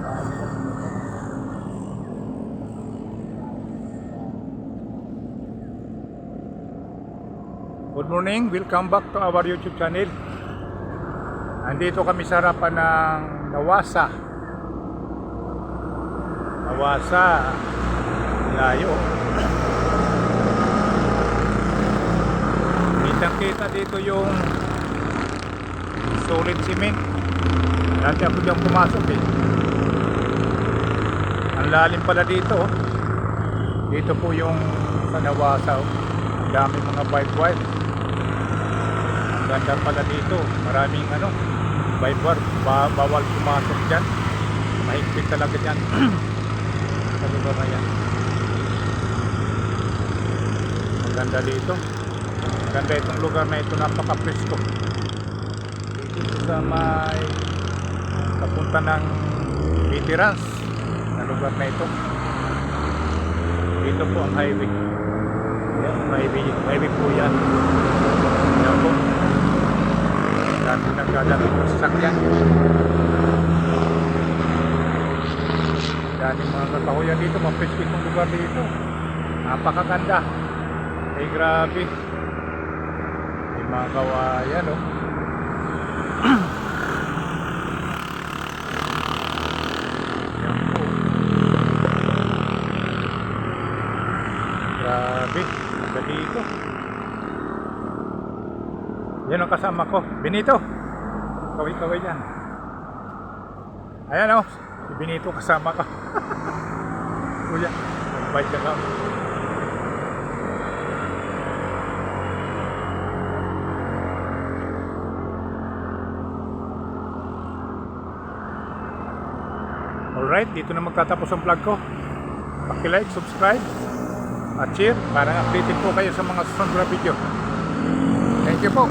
Good morning, welcome back to our YouTube channel. Andito kami sa harapan ng Nawasa. Nawasa, layo. Kitang kita dito yung solid cement. Dati ako diyang pumasok eh. Ang lalim pala dito. oh. Dito po yung sa Nawasa. oh. Ang dami mga bike wire. Ang ganda pala dito. Maraming ano, bike wire. Ba bawal pumasok dyan. Mahigpit talaga dyan. sa lugar na yan. Ang ganda dito. Ang ganda itong lugar na ito. Napaka-presko. Dito sa may papunta ng veterans na lugar na ito. Dito po ang highway. Yan, highway, highway po yan. Yan po. Dami nagdadami po sa sakyan. Dami mga kakahuyan dito. Mapiski itong lugar dito. Napakaganda. Ay grabe. May mga kawayan oh. Grabe, dito. Yan ang kasama ko, Benito. Kaway-kaway yan. Ayan o, si Benito kasama ko. Kuya, nagbike ka kami. Alright, dito na magtatapos ang vlog ko. Paki-like, subscribe, at share para updated po kayo sa mga susunod na video. Thank you po.